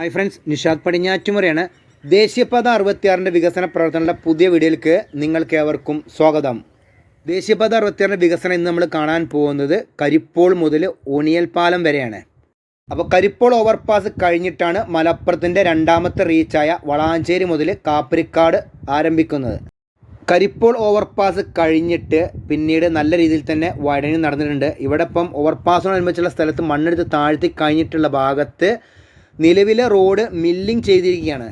Hi friends Nishad പടിഞ്ഞാറ്റുമുറയാണ്. ദേശീയപാത അറുപത്തിയാറിന്റെ വികസന പ്രവർത്തനങ്ങളുടെ പുതിയ വീഡിയോയിലേക്ക് നിങ്ങൾക്ക് ഏവർക്കും സ്വാഗതം. ദേശീയപാത അറുപത്തിയാറിന്റെ വികസനം ഇന്ന് നമ്മൾ കാണാൻ പോകുന്നത് കരിപ്പോൾ മുതൽ ഓണിയൽ പാലം വരെയാണ്. അപ്പോൾ കരിപ്പോൾ ഓവർപാസ് കഴിഞ്ഞിട്ടാണ് മലപ്പുറത്തിന്റെ രണ്ടാമത്തെ റീച്ചായ വളാഞ്ചേരി മുതൽ കാപ്പരിക്കാട് ആരംഭിക്കുന്നത്. കരിപ്പോൾ ഓവർപാസ് കഴിഞ്ഞിട്ട് പിന്നീട് നല്ല രീതിയിൽ തന്നെ വൈഡനിങ് നടന്നിട്ടുണ്ട്. ഇവിടെ ഇപ്പം ഓവർപാസിനോടനുബന്ധിച്ചുള്ള സ്ഥലത്ത് മണ്ണെടുത്ത് താഴ്ത്തി കഴിഞ്ഞിട്ടുള്ള ഭാഗത്ത് നിലവിലെ റോഡ് മില്ലിംഗ് ചെയ്തിരിക്കുകയാണ്.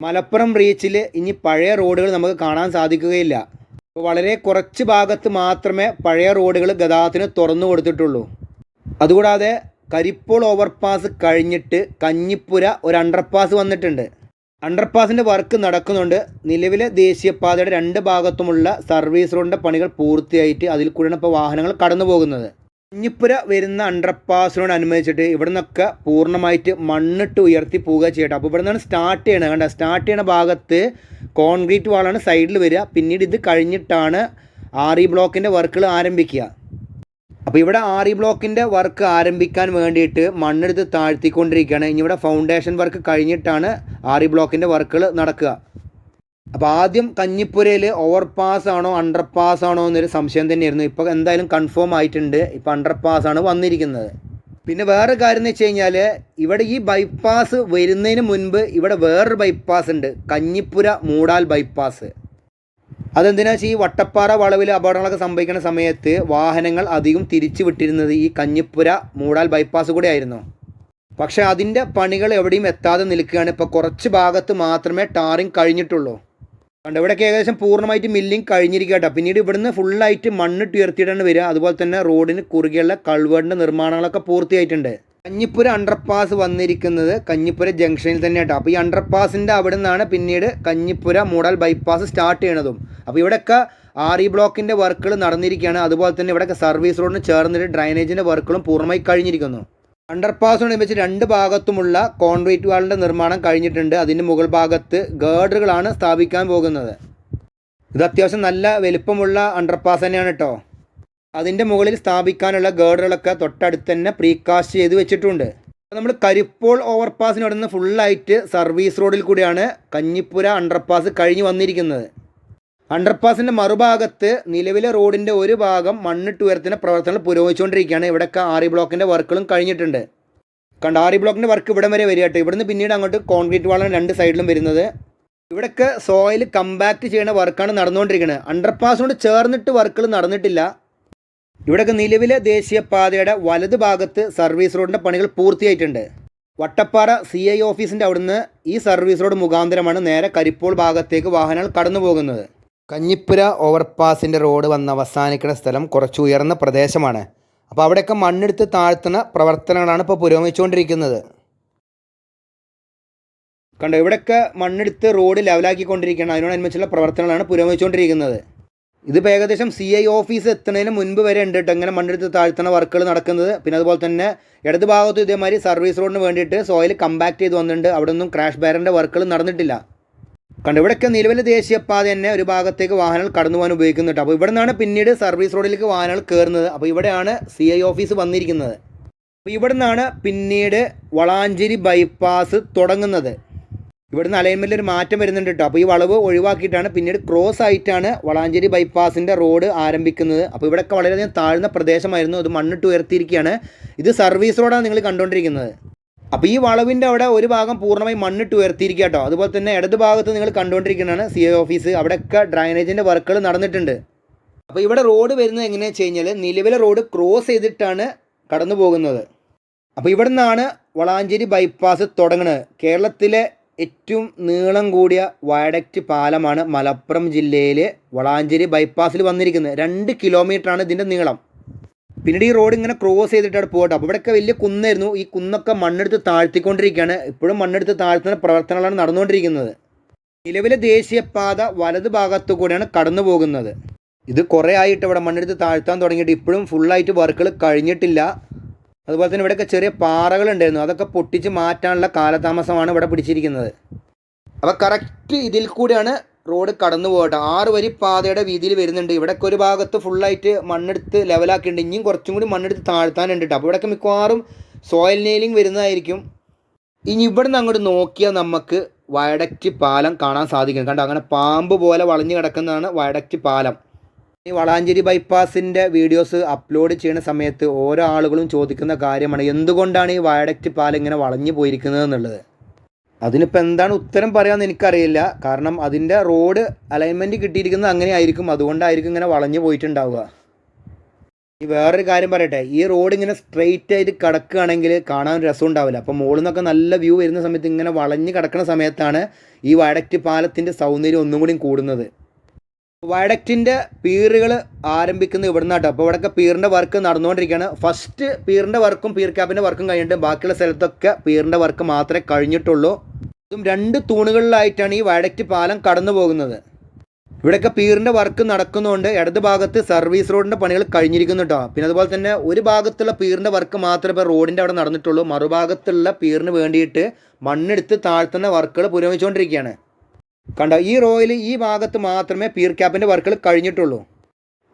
മലപ്പുറം റീച്ചിൽ ഇനി പഴയ റോഡുകൾ നമുക്ക് കാണാൻ സാധിക്കുകയില്ല. വളരെ കുറച്ച് ഭാഗത്ത് മാത്രമേ പഴയ റോഡുകൾ ഗതാഗതത്തിന് തുറന്നു കൊടുത്തിട്ടുള്ളൂ. അതുകൂടാതെ കരിപ്പോൾ ഓവർപാസ് കഴിഞ്ഞിട്ട് കഞ്ഞിപ്പുര ഒരു അണ്ടർപാസ് വന്നിട്ടുണ്ട്. അണ്ടർപാസിന്റെ വർക്ക് നടക്കുന്നുണ്ട്. നിലവിലെ ദേശീയപാതയുടെ രണ്ട് ഭാഗത്തുമുള്ള സർവീസ് റോഡിന്റെ പണികൾ പൂർത്തിയായിട്ട് അതിൽ കൂടെയാണ് ഇപ്പോൾ വാഹനങ്ങൾ കടന്നു പോകുന്നത് കഞ്ഞിപ്പുര വരുന്ന അണ്ടർപാസിനോട് അനുബന്ധിച്ചിട്ട് ഇവിടെ നിന്നൊക്കെ പൂർണമായിട്ട് മണ്ണിട്ട് ഉയർത്തി പോവുക ചെയ്യട്ടെ. അപ്പോൾ ഇവിടെ നിന്നാണ് സ്റ്റാർട്ട് ചെയ്യണത്. കണ്ട? സ്റ്റാർട്ട് ചെയ്യണ ഭാഗത്ത് കോൺക്രീറ്റ് വാളാണ് സൈഡിൽ വരിക. പിന്നീട് ഇത് കഴിഞ്ഞിട്ടാണ് ആർ ഇ ബ്ലോക്കിന്റെ വർക്കുകൾ ആരംഭിക്കുക. അപ്പോൾ ഇവിടെ ആർ ഇ ബ്ലോക്കിന്റെ വർക്ക് ആരംഭിക്കാൻ വേണ്ടിയിട്ട് മണ്ണെടുത്ത് താഴ്ത്തിക്കൊണ്ടിരിക്കുകയാണ്. ഇനി ഇവിടെ ഫൗണ്ടേഷൻ വർക്ക് കഴിഞ്ഞിട്ടാണ് ആർ ഇ ബ്ലോക്കിന്റെ വർക്കുകൾ നടക്കുക. അപ്പോൾ ആദ്യം കഞ്ഞിപ്പുരയിൽ ഓവർ പാസ് ആണോ അണ്ടർ പാസ് ആണോ എന്നൊരു സംശയം തന്നെയായിരുന്നു. ഇപ്പോൾ എന്തായാലും കൺഫേം ആയിട്ടുണ്ട്. ഇപ്പോൾ അണ്ടർ പാസ് ആണ് വന്നിരിക്കുന്നത്. പിന്നെ വേറെ കാര്യം എന്ന് വെച്ച് കഴിഞ്ഞാൽ ഇവിടെ ഈ ബൈപ്പാസ് വരുന്നതിന് മുൻപ് ഇവിടെ വേറൊരു ബൈപ്പാസ് ഉണ്ട്. കഞ്ഞിപ്പുര മൂടാൽ ബൈപ്പാസ് അതെന്തിനാ വെച്ചാൽ ഈ വട്ടപ്പാറ വളവിൽ അപകടങ്ങളൊക്കെ സംഭവിക്കുന്ന സമയത്ത് വാഹനങ്ങൾ അധികം തിരിച്ചു വിട്ടിരുന്നത് ഈ കഞ്ഞിപ്പുര മൂടാൽ ബൈപ്പാസ് കൂടെ ആയിരുന്നു. പക്ഷേ അതിന്റെ പണികൾ എവിടെയും എത്താതെ നിൽക്കുകയാണ്. ഇപ്പോൾ കുറച്ച് ഭാഗത്ത് മാത്രമേ ടാറിങ് കഴിഞ്ഞിട്ടുള്ളൂ. കണ്ട് ഇവിടെ ഏകദേശം പൂർണമായിട്ട് മില്ലിങ് കഴിഞ്ഞിരിക്കട്ടെ പിന്നീട് ഇവിടുന്ന് ഫുള്ളായിട്ട് മണ്ണ് ഉയർത്തിയിട്ടാണ് വരിക. അതുപോലെ തന്നെ റോഡിന് കുറുകെയുള്ള കൾവേടിന്റെ നിർമ്മാണങ്ങളൊക്കെ പൂർത്തിയായിട്ടുണ്ട്. കഞ്ഞിപ്പുര അണ്ടർപാസ് വന്നിരിക്കുന്നത് കഞ്ഞിപ്പുര ജംഗ്ഷനിൽ തന്നെ കേട്ടോ അപ്പോൾ ഈ അണ്ടർപാസിന്റെ അവിടെ നിന്നാണ് പിന്നീട് കഞ്ഞിപ്പുര മൂടൽ ബൈപ്പാസ് സ്റ്റാർട്ട് ചെയ്യണതും. അപ്പോൾ ഇവിടെയൊക്കെ ആർ ഇ ബ്ലോക്കിന്റെ വർക്കുകൾ നടന്നിരിക്കുകയാണ്. അതുപോലെ തന്നെ ഇവിടെയൊക്കെ സർവീസ് റോഡിന് ചേർന്നിട്ട് ഡ്രൈനേജിന്റെ വർക്കുകളും പൂർണമായി കഴിഞ്ഞിരിക്കുന്നു. അണ്ടർപാസിനോടനുബന്ധിച്ച് രണ്ട് ഭാഗത്തുമുള്ള കോൺക്രീറ്റ് വാളിന്റെ നിർമ്മാണം കഴിഞ്ഞിട്ടുണ്ട്. അതിന്റെ മുകൾ ഭാഗത്ത് ഗേർഡറുകളാണ് സ്ഥാപിക്കാൻ പോകുന്നത്. ഇത് അത്യാവശ്യം നല്ല വലിപ്പമുള്ള അണ്ടർപാസ് തന്നെയാണ് കേട്ടോ അതിന്റെ മുകളിൽ സ്ഥാപിക്കാനുള്ള ഗേർഡറുകളൊക്കെ തൊട്ടടുത്ത് തന്നെ പ്രീകാസ്റ്റ് ചെയ്ത് വെച്ചിട്ടുണ്ട്. നമ്മൾ കരിപ്പോൾ ഓവർപാസിന് അവിടെ നിന്ന് ഫുള്ളായിട്ട് സർവീസ് റോഡിൽ കൂടിയാണ് കഞ്ഞിപ്പുര അണ്ടർപാസ് കഴിഞ്ഞ് വന്നിരിക്കുന്നത്. അണ്ടർപാസിന്റെ മറുഭാഗത്ത് നിലവിലെ റോഡിന്റെ ഒരു ഭാഗം മണ്ണിട്ട് ഉയർത്തുന്ന പ്രവർത്തനങ്ങൾ പുരോഗമിച്ചുകൊണ്ടിരിക്കുകയാണ്. ഇവിടെയൊക്കെ ആറി ബ്ലോക്കിന്റെ വർക്കുകളും കഴിഞ്ഞിട്ടുണ്ട്. കണ്ട ആറി ബ്ലോക്കിന്റെ വർക്ക് ഇവിടം വരെ വരിക കേട്ടോ. ഇവിടുന്ന് പിന്നീട് അങ്ങോട്ട് കോൺക്രീറ്റ് വാളാണ് രണ്ട് സൈഡിലും വരുന്നത്. ഇവിടെയൊക്കെ സോയിൽ കമ്പാക്ട് ചെയ്യുന്ന വർക്കാണ് നടന്നുകൊണ്ടിരിക്കുന്നത്. അണ്ടർപാസിനോട് ചേർന്നിട്ട് വർക്കുകൾ നടന്നിട്ടില്ല. ഇവിടെയൊക്കെ നിലവിലെ ദേശീയപാതയുടെ വലത് ഭാഗത്ത് സർവീസ് റോഡിന്റെ പണികൾ പൂർത്തിയായിട്ടുണ്ട്. വട്ടപ്പാറ സി ഐ ഓഫീസിന്റെ അവിടുന്ന് ഈ സർവീസ് റോഡ് മുഖാന്തരമാണ് നേരെ കരിപ്പോൾ ഭാഗത്തേക്ക് വാഹനങ്ങൾ കടന്നു പോകുന്നത് കഞ്ഞിപ്പുര ഓവർപാസിന്റെ റോഡ് വന്ന് അവസാനിക്കുന്ന സ്ഥലം കുറച്ച് ഉയർന്ന പ്രദേശമാണ്. അപ്പോൾ അവിടെയൊക്കെ മണ്ണെടുത്ത് താഴ്ത്തുന്ന പ്രവർത്തനങ്ങളാണ് ഇപ്പോൾ പുരോഗമിച്ചുകൊണ്ടിരിക്കുന്നത്. കണ്ടോ ഇവിടെയൊക്കെ മണ്ണെടുത്ത് റോഡ് ലെവലാക്കിക്കൊണ്ടിരിക്കുകയാണ്. അതിനോടനുബന്ധിച്ചുള്ള പ്രവർത്തനങ്ങളാണ് പുരോഗമിച്ചുകൊണ്ടിരിക്കുന്നത്. ഇതിപ്പോൾ ഏകദേശം സി ഐ ഓഫീസ് എത്തുന്നതിന് മുൻപ് വരെ ഉണ്ട് കേട്ടോ ഇങ്ങനെ മണ്ണെടുത്ത് താഴ്ത്തുന്ന വർക്കുകൾ നടക്കുന്നത്. പിന്നെ അതുപോലെ തന്നെ ഇടത് ഭാഗത്തും ഇതേമാതിരി സർവീസ് റോഡിന് വേണ്ടിയിട്ട് സോയിൽ കമ്പാക്ട് ചെയ്ത് വന്നിട്ടുണ്ട്. അവിടെ ഒന്നും ക്രാഷ് ബാരന്റെ വർക്കുകൾ നടന്നിട്ടില്ല. കണ്ടു ഇവിടെയൊക്കെ നിലവിലെ ദേശീയപാത തന്നെ ഒരു ഭാഗത്തേക്ക് വാഹനങ്ങൾ കടന്നു പോകാൻ ഉപയോഗിക്കുന്നുണ്ട്. അപ്പോൾ ഇവിടെ നിന്നാണ് പിന്നീട് സർവീസ് റോഡിലേക്ക് വാഹനങ്ങൾ കയറുന്നത്. അപ്പോൾ ഇവിടെയാണ് സി ഐ ഓഫീസ് വന്നിരിക്കുന്നത്. അപ്പോൾ ഇവിടെ നിന്നാണ് പിന്നീട് വളാഞ്ചേരി ബൈപ്പാസ് തുടങ്ങുന്നത്. ഇവിടുന്ന് അലൈൻമെന്റിൽ ഒരു മാറ്റം വരുന്നുണ്ട് കേട്ടോ. അപ്പോൾ ഈ വളവ് ഒഴിവാക്കിയിട്ടാണ് പിന്നീട് ക്രോസ് ആയിട്ടാണ് വളാഞ്ചേരി ബൈപ്പാസിന്റെ റോഡ് ആരംഭിക്കുന്നത്. അപ്പോൾ ഇവിടെയൊക്കെ വളരെയധികം താഴ്ന്ന പ്രദേശമായിരുന്നു. അത് മണ്ണിട്ട് ഉയർത്തിയിരിക്കുകയാണ്. ഇത് സർവീസ് റോഡാണ് നിങ്ങൾ കണ്ടുകൊണ്ടിരിക്കുന്നത്. അപ്പോൾ ഈ വളവിന്റെ അവിടെ ഒരു ഭാഗം പൂർണമായി മണ്ണിട്ട് ഉയർത്തിയിരിക്കുക കേട്ടോ. അതുപോലെ തന്നെ ഇടത് ഭാഗത്ത് നിങ്ങൾ കണ്ടുകൊണ്ടിരിക്കുന്നതാണ് സി ഐ ഓഫീസ് അവിടെയൊക്കെ ഡ്രൈനേജിന്റെ വർക്കുകൾ നടന്നിട്ടുണ്ട്. അപ്പോൾ ഇവിടെ റോഡ് വരുന്നത് എങ്ങനെയാണെന്ന് വെച്ച് കഴിഞ്ഞാൽ നിലവിലെ റോഡ് ക്രോസ് ചെയ്തിട്ടാണ് കടന്നു പോകുന്നത്. അപ്പോൾ ഇവിടെ നിന്നാണ് വളാഞ്ചേരി ബൈപ്പാസ് തുടങ്ങുന്നത് കേരളത്തിലെ ഏറ്റവും നീളം കൂടിയ വയഡക്റ്റ് പാലമാണ് മലപ്പുറം ജില്ലയിലെ വളാഞ്ചേരി ബൈപ്പാസിൽ വന്നിരിക്കുന്നത്. രണ്ട് കിലോമീറ്ററാണ് ഇതിന്റെ നീളം. പിന്നീട് ഈ റോഡ് ഇങ്ങനെ ക്രോസ് ചെയ്തിട്ടാണ് പോകട്ടെ അപ്പോൾ ഇവിടെയൊക്കെ വലിയ കുന്നായിരുന്നു. ഈ കുന്നൊക്കെ മണ്ണെടുത്ത് താഴ്ത്തിക്കൊണ്ടിരിക്കുകയാണ്. ഇപ്പോഴും മണ്ണെടുത്ത് താഴ്ത്തുന്ന പ്രവർത്തനങ്ങളാണ് നടന്നുകൊണ്ടിരിക്കുന്നത്. നിലവിലെ ദേശീയപാത വലത് ഭാഗത്തു കൂടെയാണ് കടന്നു പോകുന്നത്. ഇത് കുറേ ആയിട്ട് ഇവിടെ മണ്ണെടുത്ത് താഴ്ത്താൻ തുടങ്ങിയിട്ട് ഇപ്പോഴും ഫുള്ളായിട്ട് വർക്കുകൾ കഴിഞ്ഞിട്ടില്ല. അതുപോലെ തന്നെ ഇവിടെയൊക്കെ ചെറിയ പാറകളുണ്ടായിരുന്നു. അതൊക്കെ പൊട്ടിച്ച് മാറ്റാനുള്ള കാലതാമസമാണ് ഇവിടെ പിടിച്ചിരിക്കുന്നത്. അപ്പോൾ കറക്റ്റ് ഇതിൽ കൂടെയാണ് റോഡ് കടന്നു പോകട്ടെ. ആറ് വരി പാതയുടെ വീതിയിൽ വരുന്നുണ്ട്. ഇവിടെയൊക്കെ ഒരു ഭാഗത്ത് ഫുള്ളായിട്ട് മണ്ണെടുത്ത് ലെവലാക്കിയിട്ടുണ്ട് ഇനിയും കുറച്ചും കൂടി മണ്ണെടുത്ത് താഴ്ത്താനുണ്ട് അപ്പോൾ ഇവിടെയൊക്കെ മിക്കവാറും സോയിൽ നെയിലിംഗ് വരുന്നതായിരിക്കും. ഇനി ഇവിടെ നിന്ന് അങ്ങോട്ട് നോക്കിയാൽ നമുക്ക് വയഡക്റ്റ് പാലം കാണാൻ സാധിക്കും. കണ്ടോ? അങ്ങനെ പാമ്പ് പോലെ വളഞ്ഞു കിടക്കുന്നതാണ് വയഡക്റ്റ് പാലം. ഈ വളാഞ്ചേരി ബൈപ്പാസിന്റെ വീഡിയോസ് അപ്ലോഡ് ചെയ്യുന്ന സമയത്ത് ഓരോ ആളുകളും ചോദിക്കുന്ന കാര്യമാണ്. എന്തുകൊണ്ടാണ് ഈ വയഡക്റ്റ് പാലം ഇങ്ങനെ വളഞ്ഞു പോയിരിക്കുന്നത് എന്നുള്ളത്? അതിനിപ്പോൾ എന്താണ് ഉത്തരം പറയാമെന്ന് എനിക്കറിയില്ല. കാരണം അതിന്റെ റോഡ് അലൈൻമെന്റ് കിട്ടിയിരിക്കുന്നത് അങ്ങനെ ആയിരിക്കും അതുകൊണ്ടായിരിക്കും ഇങ്ങനെ വളഞ്ഞു പോയിട്ടുണ്ടാവുക. ഈ വേറൊരു കാര്യം പറയട്ടെ. ഈ റോഡ് ഇങ്ങനെ സ്ട്രെയിറ്റ് ആയിട്ട് കിടക്കുകയാണെങ്കിൽ കാണാൻ രസം ഉണ്ടാവില്ല അപ്പോൾ മുകളിൽ നിന്നൊക്കെ നല്ല വ്യൂ വരുന്ന സമയത്ത് ഇങ്ങനെ വളഞ്ഞ് കിടക്കുന്ന സമയത്താണ് ഈ വയഡക്റ്റ് പാലത്തിന്റെ സൗന്ദര്യം ഒന്നും കൂടി കൂടുന്നത്. വയഡക്റ്റിന്റെ പീറുകൾ ആരംഭിക്കുന്നത് ഇവിടെ നിന്നാട്ടോ അപ്പോൾ ഇവിടെയൊക്കെ പീറിന്റെ വർക്ക് നടന്നുകൊണ്ടിരിക്കുകയാണ്. ഫസ്റ്റ് പീറിന്റെ വർക്കും പീർ ക്യാപ്പിന്റെ വർക്കും കഴിഞ്ഞിട്ട് ബാക്കിയുള്ള സ്ഥലത്തൊക്കെ പീറിന്റെ വർക്ക് മാത്രമേ കഴിഞ്ഞിട്ടുള്ളൂ. ഇതും രണ്ട് തൂണുകളിലായിട്ടാണ് ഈ വയഡക്റ്റ് പാലം കടന്നു പോകുന്നത്. ഇവിടെയൊക്കെ പീറിന്റെ വർക്ക് നടക്കുന്നതുകൊണ്ട് ഇടത് ഭാഗത്ത് സർവീസ് റോഡിന്റെ പണികൾ കഴിഞ്ഞിരിക്കുന്നു കേട്ടോ. പിന്നെ അതുപോലെ തന്നെ ഒരു ഭാഗത്തുള്ള പീറിന്റെ വർക്ക് മാത്രമേ ഇപ്പോൾ റോഡിന്റെ അവിടെ നടന്നിട്ടുള്ളൂ. മറുഭാഗത്തുള്ള പീറിന് വേണ്ടിയിട്ട് മണ്ണെടുത്ത് താഴ്ത്തുന്ന വർക്കുകൾ പുരോഗമിച്ചുകൊണ്ടിരിക്കുകയാണ്. കണ്ടോ ഈ റോയിൽ ഈ ഭാഗത്ത് മാത്രമേ പീർ ക്യാപ്പിന്റെ വർക്കുകൾ കഴിഞ്ഞിട്ടുള്ളൂ.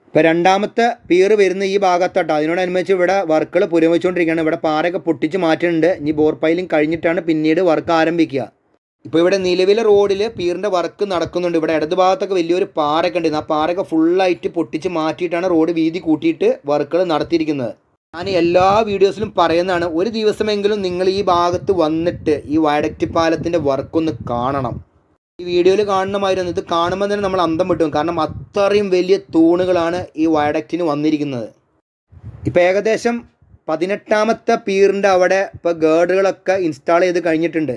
ഇപ്പോൾ രണ്ടാമത്തെ പീർ വരുന്ന ഈ ഭാഗത്തോട്ടോ അതിനോടനുബന്ധിച്ച് ഇവിടെ വർക്കുകൾ പുരോഗമിച്ചുകൊണ്ടിരിക്കുകയാണ്. ഇവിടെ പാറയൊക്കെ പൊട്ടിച്ച് മാറ്റുന്നുണ്ട് ഇനി ബോർ പൈലിംഗ് കഴിഞ്ഞിട്ടാണ് പിന്നീട് വർക്ക് ആരംഭിക്കുക. ഇപ്പോൾ ഇവിടെ നിലവിലെ റോഡിൽ പീറിന്റെ വർക്ക് നടക്കുന്നുണ്ട്. ഇവിടെ ഇടത് ഭാഗത്തൊക്കെ വലിയൊരു പാറയൊക്കെ ഉണ്ട്. ആ പാറയൊക്കെ ഫുള്ളായിട്ട് പൊട്ടിച്ച് മാറ്റിയിട്ടാണ് റോഡ് വീതി കൂട്ടിയിട്ട് വർക്കുകൾ നടത്തിയിരിക്കുന്നത്. ഞാൻ എല്ലാ വീഡിയോസിലും പറയുന്നതാണ് ഒരു ദിവസമെങ്കിലും നിങ്ങൾ ഈ ഭാഗത്ത് വന്നിട്ട് ഈ വയഡക്റ്റ് പാലത്തിന്റെ വർക്കൊന്ന് കാണണം. ഈ വീഡിയോയിൽ കാണണമായിരുന്നു ഇത് കാണുമ്പോൾ തന്നെ നമ്മൾ അന്തം വിട്ടും. കാരണം അത്രയും വലിയ തൂണുകളാണ് ഈ വയഡക്റ്റിന് വന്നിരിക്കുന്നത്. ഇപ്പോൾ ഏകദേശം പതിനെട്ടാമത്തെ പീറിന്റെ അവിടെ ഇപ്പോൾ ഗേർഡുകളൊക്കെ ഇൻസ്റ്റാൾ ചെയ്ത് കഴിഞ്ഞിട്ടുണ്ട്.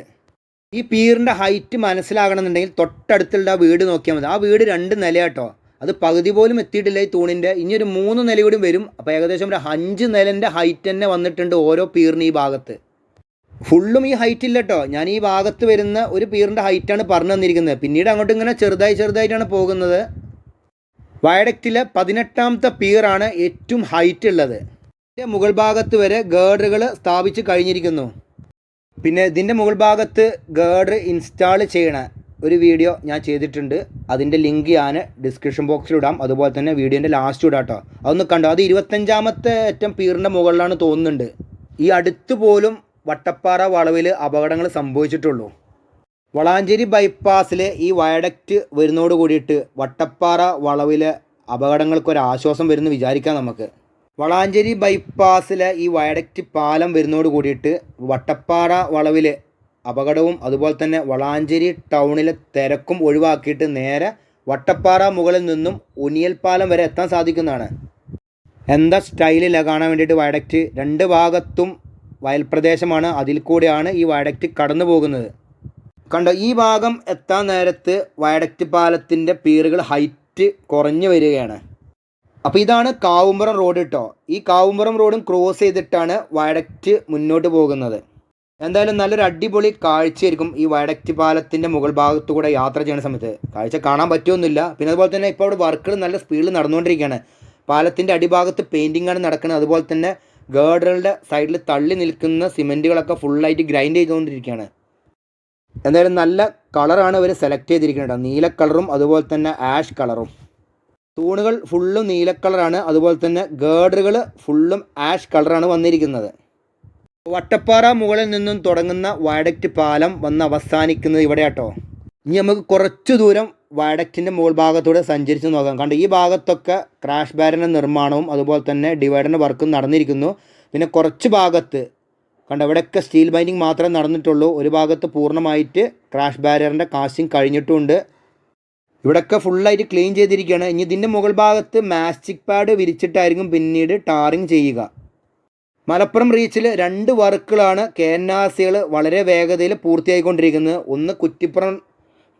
ഈ പീറിന്റെ ഹൈറ്റ് മനസ്സിലാകണമെന്നുണ്ടെങ്കിൽ തൊട്ടടുത്തുള്ള ആ വീട് നോക്കിയാൽ മതി. ആ വീട് രണ്ട് നിലയാട്ടോ. അത് പകുതി പോലും എത്തിയിട്ടില്ല ഈ തൂണിന്റെ ഇനി ഒരു മൂന്ന് നില കൂടി വരും. അപ്പോൾ ഏകദേശം ഒരു അഞ്ച് നിലന്റെ ഹൈറ്റ് തന്നെ വന്നിട്ടുണ്ട് ഓരോ പീറിന് ഈ ഭാഗത്ത്. ഫുള്ളും ഈ ഹൈറ്റ് ഇല്ല കേട്ടോ ഞാൻ ഈ ഭാഗത്ത് വരുന്ന ഒരു പീറിന്റെ ഹൈറ്റാണ് പറഞ്ഞു തന്നിരിക്കുന്നത്. പിന്നീട് അങ്ങോട്ട് ഇങ്ങനെ ചെറുതായി ചെറുതായിട്ടാണ് പോകുന്നത്. വയഡക്റ്റിലെ പതിനെട്ടാമത്തെ പീറാണ് ഏറ്റവും ഹൈറ്റ് ഉള്ളത്. ഇതിന്റെ മുകൾ ഭാഗത്ത് വരെ ഗേഡറുകൾ സ്ഥാപിച്ച് കഴിഞ്ഞിരിക്കുന്നു. പിന്നെ ഇതിന്റെ മുകൾ ഭാഗത്ത് ഗേഡർ ഇൻസ്റ്റാൾ ചെയ്യണ ഒരു വീഡിയോ ഞാൻ ചെയ്തിട്ടുണ്ട്. അതിന്റെ ലിങ്ക് ഞാൻ ഡിസ്ക്രിപ്ഷൻ ബോക്സിൽ ഇടാം. അതുപോലെ തന്നെ വീഡിയോന്റെ ലാസ്റ്റ് ഇടാം കേട്ടോ അതൊന്ന് കണ്ടോ? അത് ഇരുപത്തഞ്ചാമത്തെ ഏറ്റവും പീറിന്റെ മുകളിലാണ് തോന്നുന്നുണ്ട്. ഈ അടുത്ത് പോലും വട്ടപ്പാറ വളവിൽ അപകടങ്ങൾ സംഭവിച്ചിട്ടുള്ളൂ. വളാഞ്ചേരി ബൈപ്പാസിൽ ഈ വയഡക്റ്റ് വരുന്നതോട് കൂടിയിട്ട് വട്ടപ്പാറ വളവിലെ അപകടങ്ങൾക്ക് ഒരു ആശ്വാസം വരുന്നു വിചാരിക്കാം നമുക്ക്. വളാഞ്ചേരി ബൈപ്പാസിലെ ഈ വയഡക്റ്റ് പാലം വരുന്നതോട് കൂടിയിട്ട് വട്ടപ്പാറ വളവിലെ അപകടവും അതുപോലെ തന്നെ വളാഞ്ചേരി ടൗണിലെ തിരക്കും ഒഴിവാക്കിയിട്ട് നേരെ വട്ടപ്പാറ മുകളിൽ നിന്നും ഉനിയൽ പാലം വരെ എത്താൻ സാധിക്കുന്നതാണ്. എന്താ സ്റ്റൈലില്ല കാണാൻ വേണ്ടിയിട്ട് വയഡക്റ്റ് രണ്ട് ഭാഗത്തും വയൽപ്രദേശമാണ്. അതിൽ കൂടെയാണ് ഈ വയഡക്റ്റ് കടന്നു പോകുന്നത്. കണ്ടോ ഈ ഭാഗം എത്താൻ നേരത്ത് വയഡക്റ്റ് പാലത്തിന്റെ പീറുകൾ ഹൈറ്റ് കുറഞ്ഞു വരികയാണ്. അപ്പോൾ ഇതാണ് കാവുമ്പുറം റോഡ് കേട്ടോ ഈ കാവുമ്പുറം റോഡും ക്രോസ് ചെയ്തിട്ടാണ് വയഡക്റ്റ് മുന്നോട്ട് പോകുന്നത്. എന്തായാലും നല്ലൊരു അടിപൊളി കാഴ്ചയായിരിക്കും ഈ വയഡക്റ്റ് പാലത്തിന്റെ മുകൾ ഭാഗത്തു കൂടെ യാത്ര ചെയ്യുന്ന സമയത്ത്. കാഴ്ച കാണാൻ പറ്റുമൊന്നുമില്ല പിന്നെ അതുപോലെ തന്നെ ഇപ്പോൾ അവിടെ വർക്കുകൾ നല്ല സ്പീഡിൽ നടന്നുകൊണ്ടിരിക്കുകയാണ്. പാലത്തിന്റെ അടിഭാഗത്ത് പെയിന്റിങ്ങാണ് നടക്കുന്നത്. അതുപോലെ തന്നെ ഗേർഡറുടെ സൈഡിൽ തള്ളി നിൽക്കുന്ന സിമെന്റുകളൊക്കെ ഫുള്ളായിട്ട് ഗ്രൈൻഡ് ചെയ്തുകൊണ്ടിരിക്കുകയാണ്. എന്തായാലും നല്ല കളറാണ് ഇവർ സെലക്ട് ചെയ്തിരിക്കുന്നത് നീല കളറും അതുപോലെ തന്നെ ആഷ് കളറും. തൂണുകൾ ഫുള്ളും നീല കളറാണ് അതുപോലെ തന്നെ ഗേർഡറുകൾ ഫുള്ളും ആഷ് കളറാണ് വന്നിരിക്കുന്നത്. വട്ടപ്പാറ മുകളിൽ നിന്നും തുടങ്ങുന്ന വയഡക്റ്റ് പാലം വന്ന് അവസാനിക്കുന്നത് ഇവിടെയാട്ടോ. ഇനി നമുക്ക് കുറച്ച് ദൂരം വയഡക്റ്റിന്റെ മുകൾ ഭാഗത്തൂടെ സഞ്ചരിച്ച് നോക്കാം. കണ്ടു ഈ ഭാഗത്തൊക്കെ ക്രാഷ് ബാരിന്റെ നിർമ്മാണവും അതുപോലെ തന്നെ ഡിവൈഡറിന്റെ വർക്കും നടന്നിരിക്കുന്നു. പിന്നെ കുറച്ച് ഭാഗത്ത് കണ്ട ഇവിടെയൊക്കെ സ്റ്റീൽ ബൈൻഡിങ് മാത്രമേ നടന്നിട്ടുള്ളൂ. ഒരു ഭാഗത്ത് പൂർണമായിട്ട് ക്രാഷ് ബാരിയറിന്റെ കാസ്റ്റിംഗ് കഴിഞ്ഞിട്ടുമുണ്ട് ഇവിടെയൊക്കെ ഫുള്ളായിട്ട് ക്ലീൻ ചെയ്തിരിക്കുകയാണ്. ഇനി ഇതിന്റെ മുകൾ ഭാഗത്ത് മാസ്റ്റിക് പാഡ് വിരിച്ചിട്ടായിരിക്കും പിന്നീട് ടാറിങ് ചെയ്യുക. മലപ്പുറം റീച്ചിൽ രണ്ട് വർക്കുകളാണ് കെ എൻ ആർ സികൾ വളരെ വേഗതയിൽ പൂർത്തിയായിക്കൊണ്ടിരിക്കുന്നത്. ഒന്ന് കുറ്റിപ്പുറം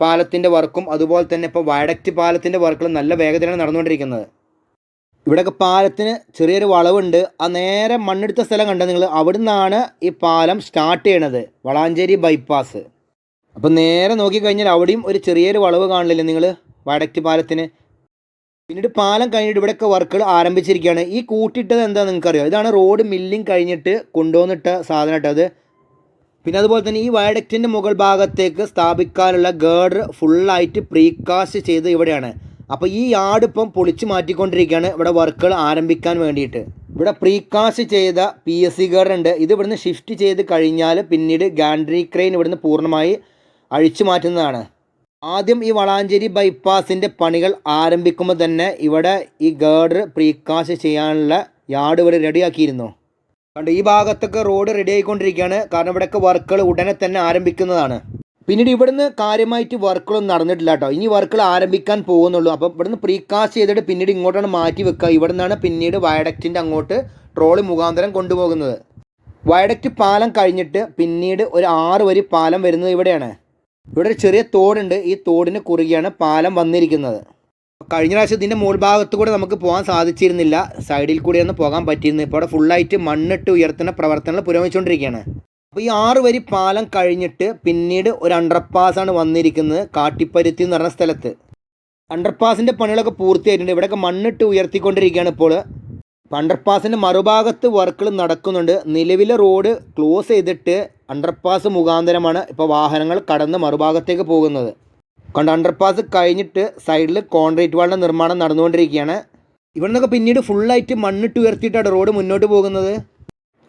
പാലത്തിന്റെ വർക്കും അതുപോലെ തന്നെ ഇപ്പോൾ വയഡക്റ്റ് പാലത്തിന്റെ വർക്കുകളും നല്ല വേഗത്തിലാണ് നടന്നുകൊണ്ടിരിക്കുന്നത്. ഇവിടെയൊക്കെ പാലത്തിന് ചെറിയൊരു വളവുണ്ട്. ആ നേരെ മണ്ണെടുത്ത സ്ഥലം കണ്ടത് നിങ്ങൾ അവിടെ നിന്നാണ് ഈ പാലം സ്റ്റാർട്ട് ചെയ്യണത്. വളാഞ്ചേരി ബൈപ്പാസ് അപ്പം നേരെ നോക്കിക്കഴിഞ്ഞാൽ അവിടെയും ഒരു ചെറിയൊരു വളവ് കാണില്ലേ നിങ്ങൾ? വയഡക്റ്റ് പാലത്തിന്. പിന്നീട് പാലം കഴിഞ്ഞിട്ട് ഇവിടെയൊക്കെ വർക്കുകൾ ആരംഭിച്ചിരിക്കുകയാണ്. ഈ കൂട്ടിയിട്ടത് എന്താ നിങ്ങൾക്കറിയോ. ഇതാണ് റോഡ് മില്ലിങ് കഴിഞ്ഞിട്ട് കൊണ്ടുവന്നിട്ട സാധനം ഇട്ടത് പിന്നെ അതുപോലെ തന്നെ ഈ വയഡക്റ്റിന്റെ മുകൾ ഭാഗത്തേക്ക് സ്ഥാപിക്കാനുള്ള ഗേർഡർ ഫുള്ളായിട്ട് പ്രീകാസ്റ്റ് ചെയ്ത് ഇവിടെയാണ്. അപ്പോൾ ഈ യാർഡ് ഇപ്പം പൊളിച്ച് മാറ്റിക്കൊണ്ടിരിക്കുകയാണ് ഇവിടെ വർക്കുകൾ ആരംഭിക്കാൻ വേണ്ടിയിട്ട്. ഇവിടെ പ്രീകാസ്റ്റ് ചെയ്ത പി എസ് സി ഉണ്ട്. ഇത് ഇവിടുന്ന് ഷിഫ്റ്റ് ചെയ്ത് കഴിഞ്ഞാൽ പിന്നീട് ഗാൻഡ്രി ക്രെയിൻ ഇവിടുന്ന് പൂർണമായി അഴിച്ചു മാറ്റുന്നതാണ്. ആദ്യം ഈ വളാഞ്ചേരി ബൈപ്പാസിന്റെ പണികൾ ആരംഭിക്കുമ്പോൾ തന്നെ ഇവിടെ ഈ ഗേർഡർ പ്രീകാസ്റ്റ് ചെയ്യാനുള്ള യാർഡ് ഇവിടെ റെഡിയാക്കിയിരുന്നു കണ്ട് ഈ ഭാഗത്തൊക്കെ റോഡ് റെഡി ആയിക്കൊണ്ടിരിക്കുകയാണ്. കാരണം ഇവിടെയൊക്കെ വർക്കുകൾ ഉടനെ തന്നെ ആരംഭിക്കുന്നതാണ്. പിന്നീട് ഇവിടുന്ന് കാര്യമായിട്ട് വർക്കുകളൊന്നും നടന്നിട്ടില്ല കേട്ടോ. ഇനി വർക്കുകൾ ആരംഭിക്കാൻ പോകുന്നുള്ളൂ. അപ്പം ഇവിടുന്ന് പ്രീകാസ്റ്റ് ചെയ്തിട്ട് പിന്നീട് ഇങ്ങോട്ടാണ് മാറ്റി വെക്കുക. ഇവിടെ നിന്നാണ് പിന്നീട് വയഡക്റ്റിന്റെ അങ്ങോട്ട് ട്രോളി മുഖാന്തരം കൊണ്ടുപോകുന്നത്. വയഡക്റ്റ് പാലം കഴിഞ്ഞിട്ട് പിന്നീട് ഒരു ആറ് വരി പാലം വരുന്നത് ഇവിടെയാണ്. ഇവിടെ ഒരു ചെറിയ തോടുണ്ട്. ഈ തോടിന് കുറുകെയാണ് പാലം വന്നിരിക്കുന്നത്. കഴിഞ്ഞ പ്രാവശ്യം ഇതിന്റെ മുകൾ ഭാഗത്ത് കൂടെ നമുക്ക് പോകാൻ സാധിച്ചിരുന്നില്ല. സൈഡിൽ കൂടെയാണ് പോകാൻ പറ്റിയിരുന്നു. ഇപ്പോൾ അവിടെ ഫുള്ളായിട്ട് മണ്ണിട്ട് ഉയർത്തുന്ന പ്രവർത്തനങ്ങൾ പുരോഗമിച്ചുകൊണ്ടിരിക്കുകയാണ്. അപ്പോൾ ഈ ആറ് വരി പാലം കഴിഞ്ഞിട്ട് പിന്നീട് ഒരു അണ്ടർപാസാണ് വന്നിരിക്കുന്നത്. കാട്ടിപ്പരുത്തി എന്ന് പറഞ്ഞ സ്ഥലത്ത്. അണ്ടർപാസിന്റെ പണികളൊക്കെ പൂർത്തിയായിട്ടുണ്ട്. ഇവിടെയൊക്കെ മണ്ണിട്ട് ഉയർത്തിക്കൊണ്ടിരിക്കുകയാണ് ഇപ്പോൾ. അണ്ടർപാസിന്റെ മറുഭാഗത്ത് വർക്കുകൾ നടക്കുന്നുണ്ട്. നിലവിലെ റോഡ് ക്ലോസ് ചെയ്തിട്ട് അണ്ടർപാസ് മുഖാന്തരമാണ് ഇപ്പോൾ വാഹനങ്ങൾ കടന്ന് മറുഭാഗത്തേക്ക് പോകുന്നത്. കണ്ട് അണ്ടർപാസ് കഴിഞ്ഞിട്ട് സൈഡിൽ കോൺക്രീറ്റ് വാളിന്റെ നിർമ്മാണം നടന്നുകൊണ്ടിരിക്കുകയാണ്. ഇവിടെ നിന്നൊക്കെ പിന്നീട് ഫുള്ളായിട്ട് മണ്ണിട്ട് ഉയർത്തിയിട്ടാണ് റോഡ് മുന്നോട്ട് പോകുന്നത്.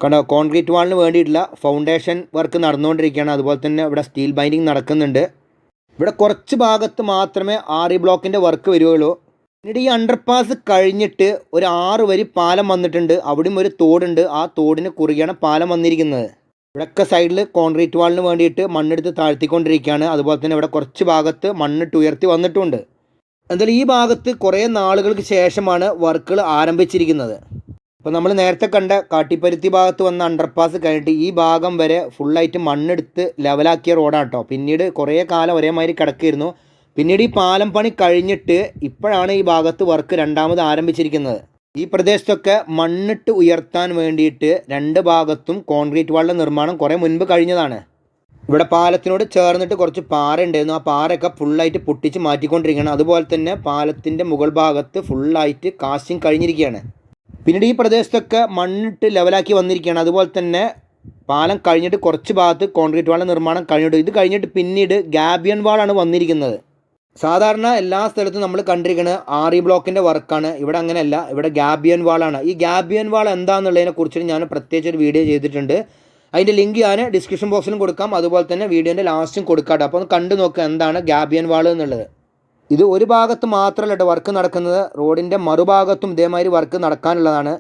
കണ്ടോ കോൺക്രീറ്റ് വാളിന് വേണ്ടിയിട്ടുള്ള ഫൗണ്ടേഷൻ വർക്ക് നടന്നുകൊണ്ടിരിക്കുകയാണ്. അതുപോലെ തന്നെ ഇവിടെ സ്റ്റീൽ ബൈൻഡിങ് നടക്കുന്നുണ്ട്. ഇവിടെ കുറച്ച് ഭാഗത്ത് മാത്രമേ ആറി ബ്ലോക്കിന്റെ വർക്ക് വരികയുള്ളൂ പിന്നീട് ഈ അണ്ടർപാസ് കഴിഞ്ഞിട്ട് ഒരു ആറ് വരി പാലം വന്നിട്ടുണ്ട്. അവിടെയും ഒരു തോടുണ്ട്. ആ തോടിന് കുറുകെയാണ് പാലം വന്നിരിക്കുന്നത്. ഇവിടെയൊക്കെ സൈഡിൽ കോൺക്രീറ്റ് വാളിന് വേണ്ടിയിട്ട് മണ്ണെടുത്ത് താഴ്ത്തിക്കൊണ്ടിരിക്കുകയാണ്. അതുപോലെ തന്നെ ഇവിടെ കുറച്ച് ഭാഗത്ത് മണ്ണിട്ട് ഉയർത്തി വന്നിട്ടുണ്ട്. എന്തായാലും ഈ ഭാഗത്ത് കുറേ നാളുകൾക്ക് ശേഷമാണ് വർക്കുകൾ ആരംഭിച്ചിരിക്കുന്നത്. അപ്പോൾ നമ്മൾ നേരത്തെ കണ്ട കാട്ടിപ്പരുത്തി ഭാഗത്ത് വന്ന അണ്ടർപാസ് കഴിഞ്ഞിട്ട് ഈ ഭാഗം വരെ ഫുള്ളായിട്ട് മണ്ണെടുത്ത് ലെവലാക്കിയ റോഡാണ് കേട്ടോ പിന്നീട് കുറേ കാലം ഒരേമാതിരി കിടക്കിയിരുന്നു. പിന്നീട് ഈ പാലം പണി കഴിഞ്ഞിട്ട് ഇപ്പോഴാണ് ഈ ഭാഗത്ത് വർക്ക് രണ്ടാമത് ആരംഭിച്ചിരിക്കുന്നത്. ഈ പ്രദേശത്തൊക്കെ മണ്ണിട്ട് ഉയർത്താൻ വേണ്ടിയിട്ട് രണ്ട് ഭാഗത്തും കോൺക്രീറ്റ് വാളിന്റെ നിർമ്മാണം കുറേ മുൻപ് കഴിഞ്ഞതാണ്. ഇവിടെ പാലത്തിനോട് ചേർന്നിട്ട് കുറച്ച് പാറ ഉണ്ടായിരുന്നു. ആ പാറയൊക്കെ ഫുള്ളായിട്ട് പൊട്ടിച്ച് മാറ്റിക്കൊണ്ടിരിക്കുകയാണ്. അതുപോലെ തന്നെ പാലത്തിന്റെ മുകൾ ഭാഗത്ത് ഫുള്ളായിട്ട് കാസ്റ്റിംഗ് കഴിഞ്ഞിരിക്കുകയാണ്. പിന്നീട് ഈ പ്രദേശത്തൊക്കെ മണ്ണിട്ട് ലെവലാക്കി വന്നിരിക്കുകയാണ്. അതുപോലെ തന്നെ പാലം കഴിഞ്ഞിട്ട് കുറച്ച് ഭാഗത്ത് കോൺക്രീറ്റ് വാളിന്റെ നിർമ്മാണം കഴിഞ്ഞിട്ട് ഇത് കഴിഞ്ഞിട്ട് പിന്നീട് ഗാബിയൻ വാളാണ് വന്നിരിക്കുന്നത്. സാധാരണ എല്ലാ സ്ഥലത്തും നമ്മൾ കണ്ടിരിക്കുന്നത് ആറി ബ്ലോക്കിന്റെ വർക്കാണ്. ഇവിടെ അങ്ങനെയല്ല. ഇവിടെ ഗാബിയൻ വാളാണ്. ഈ ഗാബിയൻ വാൾ എന്താണെന്നുള്ളതിനെ കുറിച്ച് ഞാൻ പ്രത്യേകിച്ച് ഒരു വീഡിയോ ചെയ്തിട്ടുണ്ട്. അതിന്റെ ലിങ്ക് ഞാൻ ഡിസ്ക്രിപ്ഷൻ ബോക്സിലും കൊടുക്കാം. അതുപോലെ തന്നെ വീഡിയോന്റെ ലാസ്റ്റും കൊടുക്കാം അപ്പോൾ ഒന്ന് കണ്ടു നോക്കുക എന്താണ് ഗാബിയൻ വാൾ എന്നുള്ളത്. ഇത് ഒരു ഭാഗത്ത് മാത്രമല്ല കേട്ടോ വർക്ക് നടക്കുന്നത്. റോഡിന്റെ മറുഭാഗത്തും ഇതേമാതിരി വർക്ക് നടക്കാനുള്ളതാണ്.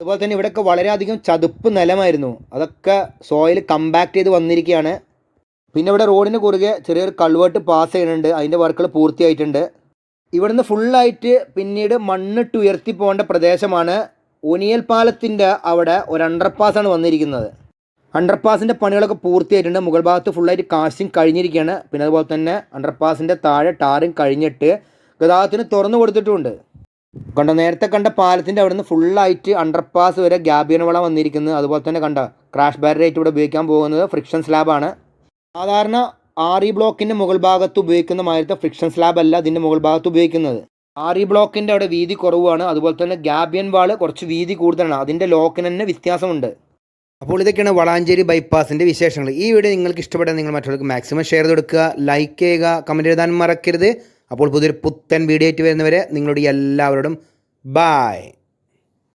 അതുപോലെ തന്നെ ഇവിടെയൊക്കെ വളരെയധികം ചതുപ്പ് നിലമായിരുന്നു. അതൊക്കെ സോയിൽ കമ്പാക്ട് ചെയ്ത് വന്നിരിക്കുകയാണ്. പിന്നെ ഇവിടെ റോഡിന് കുറുകെ ചെറിയൊരു കൾവേർട്ട് പാസ് ചെയ്യുന്നുണ്ട്. അതിന്റെ വർക്കുകൾ പൂർത്തിയായിട്ടുണ്ട്. ഇവിടുന്ന് ഫുള്ളായിട്ട് പിന്നീട് മണ്ണിട്ട് ഉയർത്തി പോകേണ്ട പ്രദേശമാണ് ഒനിയൽ പാലത്തിന്റെ അവിടെ ഒരു അണ്ടർപാസാണ് വന്നിരിക്കുന്നത്. അണ്ടർപാസിന്റെ പണികളൊക്കെ പൂർത്തിയായിട്ടുണ്ട്. മുകൾ ഭാഗത്ത് ഫുള്ളായിട്ട് കാസ്റ്റിംഗ് കഴിഞ്ഞിരിക്കുകയാണ്. പിന്നെ അതുപോലെ തന്നെ അണ്ടർപാസിന്റെ താഴെ ടാറിങ് കഴിഞ്ഞിട്ട് ഗതാഗതത്തിന് തുറന്നു കൊടുത്തിട്ടുമുണ്ട് കണ്ട നേരത്തെ കണ്ട പാലത്തിന്റെ അവിടെ നിന്ന് ഫുള്ളായിട്ട് അണ്ടർപാസ് വരെ ഗ്യാബിയൻ വളം വന്നിരിക്കുന്നത്. അതുപോലെ തന്നെ കണ്ട ക്രാഷ് ബാരിയറായിട്ട് ഇവിടെ ഉപയോഗിക്കാൻ പോകുന്നത് ഫ്രിക്ഷൻ സ്ലാബാണ് സാധാരണ ആർ ഇ ബ്ലോക്കിന്റെ മുകൾ ഭാഗത്ത് ഉപയോഗിക്കുന്ന മാതിരത്തെ ഫ്രിക്ഷൻ സ്ലാബ് അല്ല അതിന്റെ മുകൾ ഭാഗത്ത് ഉപയോഗിക്കുന്നത്. ആർ ഇ ബ്ലോക്കിന്റെ അവിടെ വീതി കുറവാണ്. അതുപോലെ തന്നെ ഗ്യാബിയൻ വാൾ കുറച്ച് വീതി കൂടുതലാണ്. അതിന്റെ ലോക്കിന് തന്നെ വ്യത്യാസമുണ്ട്. അപ്പോൾ ഇതൊക്കെയാണ് വളാഞ്ചേരി ബൈപ്പാസിന്റെ വിശേഷങ്ങൾ. ഈ വീഡിയോ നിങ്ങൾക്ക് ഇഷ്ടപ്പെട്ടാൽ നിങ്ങൾ മറ്റുള്ളവർക്ക് മാക്സിമം ഷെയർ കൊടുക്കുക ലൈക്ക് ചെയ്യുക കമന്റ് എഴുതാൻ മറക്കരുത്. അപ്പോൾ പുതിയൊരു പുത്തൻ വീഡിയോ ആയിട്ട് വരുന്നവരെ നിങ്ങളുടെ എല്ലാവരോടും ബായ്